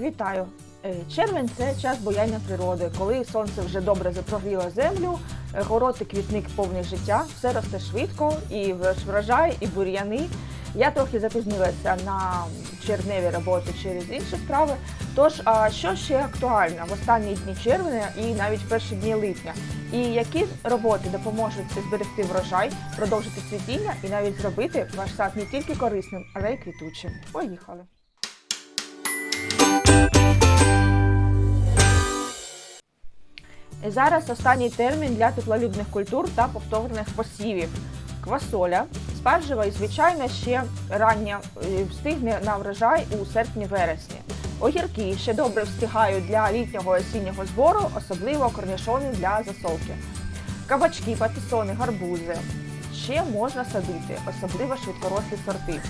Вітаю! Е, Червень це час бояння природи, коли сонце вже добре запрогріло землю, е, город і квітник повний життя, все росте швидко, і врожай, і бур'яни. Я трохи запізнилася на червневі роботи через інші справи. Тож, а що ще актуально в останні дні червня і навіть перші дні липня? І які роботи допоможуть зберегти врожай, продовжити цвітіння і навіть зробити ваш сад не тільки корисним, але й квітучим? Поїхали! Зараз останній термін для теплолюбних культур та повторних посівів. Квасоля, спаржева і звичайно ще рання е, встигне на врожай у серпні-вересні. Огірки ще добре встигають для літнього осіннього збору, особливо корнішони для засолки. Кабачки, патисони, гарбузи ще можна садити, особливо швидкорослі сорти.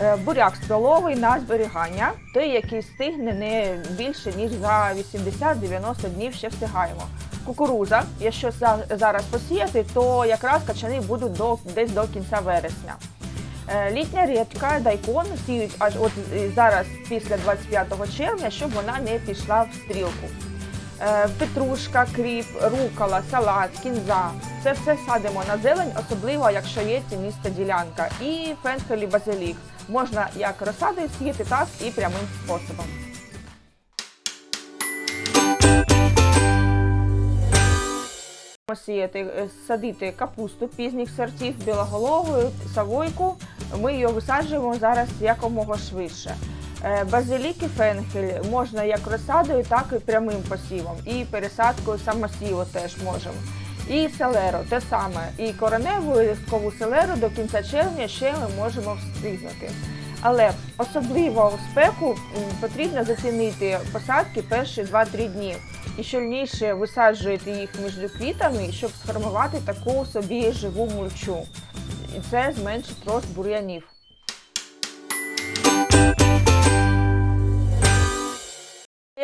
Е, Буряк столовий на зберігання, той, який стигне не більше ніж за 80-90 днів ще встигаємо. Кукуруза, якщо зараз посіяти, то якраз качани будуть до, десь до кінця вересня. Е, Літня редька, дайкон сіють аж от зараз після 25 червня, щоб вона не пішла в стрілку. Е, Петрушка, кріп, рукола, салат, кінза. Це все садимо на зелень, особливо якщо є тіниста ділянка. І фенхель і базилік. Можна як розсадою сіяти, так і прямим способом. Сіяти, е, садити капусту пізніх сортів, білоголову, савойку. Ми її висаджуємо зараз якомога швидше. Е, Базилік і фенхель можна як розсадою, так і прямим посівом. І пересадкою самосіву теж можемо. І селеру те саме. І кореневу, і листкову селеру до кінця червня ще ми можемо встигнути. Але особливо у спеку потрібно зацінити посадки перші 2-3 дні. І щільніше висаджуєте їх між квітами, щоб сформувати таку собі живу мульчу. І це зменшить рост бур'янів.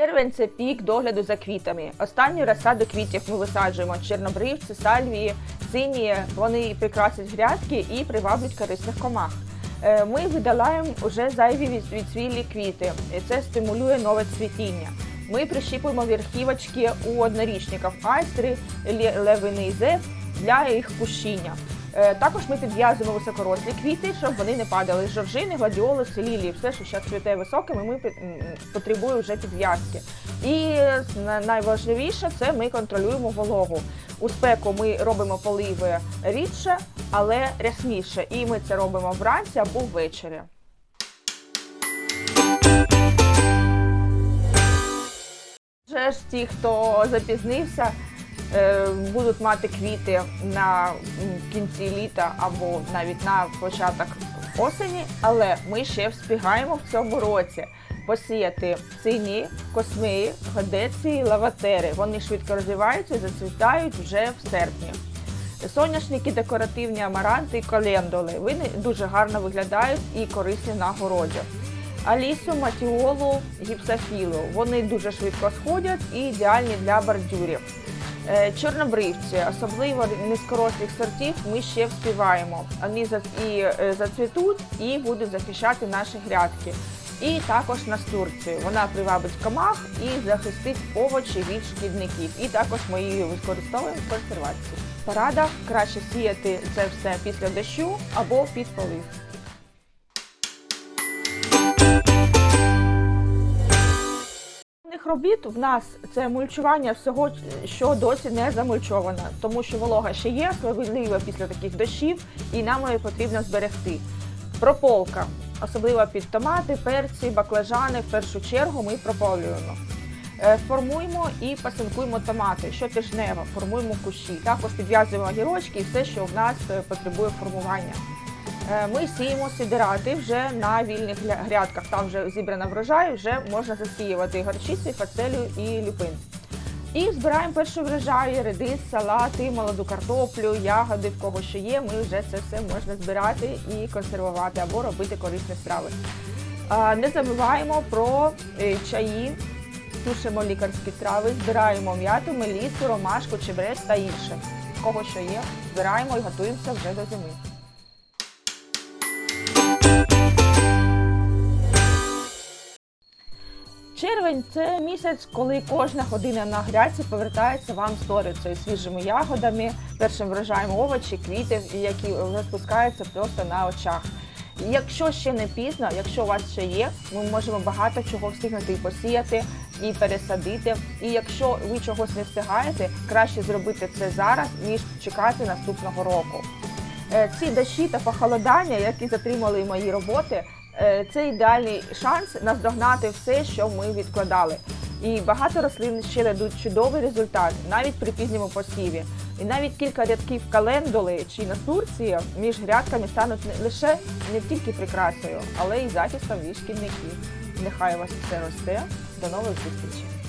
Червень це пік догляду за квітами. Останню розсаду квітів ми висаджуємо чорнобривці, сальвії, сині. Вони прикрасять грядки і приваблять корисних комах. Е, Ми видаляємо вже зайві від- відцвілі квіти. Це стимулює нове цвітіння. Ми прищіпуємо верхівочки у однорічників айстри, левини і зев для їх кущіння. Е, Також ми підв'язуємо високорослі квіти, щоб вони не падали. Жоржини, гладіолуси, лілії, все, що зараз цвіте високими, ми під- м, потребує вже підв'язки. І найважливіше це ми контролюємо вологу. У спеку ми робимо поливи рідше, але рясніше. І ми це робимо вранці або ввечері. Вже ж ті, хто запізнився, будуть мати квіти на кінці літа або навіть на початок осені, але ми ще встигаємо в цьому році посіяти цині, космеї, годеці, лаватери. Вони швидко розвиваються і зацвітають вже в серпні. Соняшники, декоративні амаранти і календули. Вони дуже гарно виглядають і корисні на городі. Алісу, матіолу, гіпсофілу. Вони дуже швидко сходять і ідеальні для бордюрів. Е, Чорнобривці, особливо низькорослих сортів, ми ще вспіваємо. Вони і е, зацвітуть і будуть захищати наші грядки. І також настурцію. Вона привабить комах і захистить овочі від шкідників. І також ми її використовуємо в консервації. Порада краще сіяти це все після дощу або під полив. Основних робіт в нас це мульчування всього, що досі не замульчовано, тому що волога ще є, справедлива після таких дощів, і нам її потрібно зберегти. Прополка, особливо під томати, перці, баклажани, в першу чергу ми прополюємо. Е, Формуємо і пасинкуємо томати щотижнево, формуємо кущі. Також підв'язуємо огірочки і все, що в нас е, потребує формування. Е, Ми сіємо сидирати вже на вільних грядках. Там вже зібрана врожай, вже можна засіювати горчиці, фацелю і люпин. І збираємо перші врожаї, редис, салати, молоду картоплю, ягоди, в кого що є. Ми вже це все можна збирати і консервувати або робити корисні страви. Не забуваємо про е, чаї, сушимо лікарські трави, збираємо м'яту, мелісу, ромашку, чебрець та інше. В кого що є, збираємо і готуємося вже до зими. Червень це місяць, коли кожна година на грядці повертається вам сторицею свіжими ягодами, першим врожаєм овочі, квіти, які розпускаються просто на очах. Якщо ще не пізно, якщо у вас ще є, ми можемо багато чого встигнути і посіяти, і пересадити. І якщо ви чогось не встигаєте, краще зробити це зараз, ніж чекати наступного року. Е, Ці дощі та похолодання, які затримали мої роботи, це ідеальний шанс наздогнати все, що ми відкладали. І багато рослин ще дадуть чудовий результат, навіть при пізньому посіві. І навіть кілька рядків календули чи настурції між грядками стануть не лише не тільки прикрасою, але й захистом від шкідників. Нехай у вас все росте. До нових зустрічей!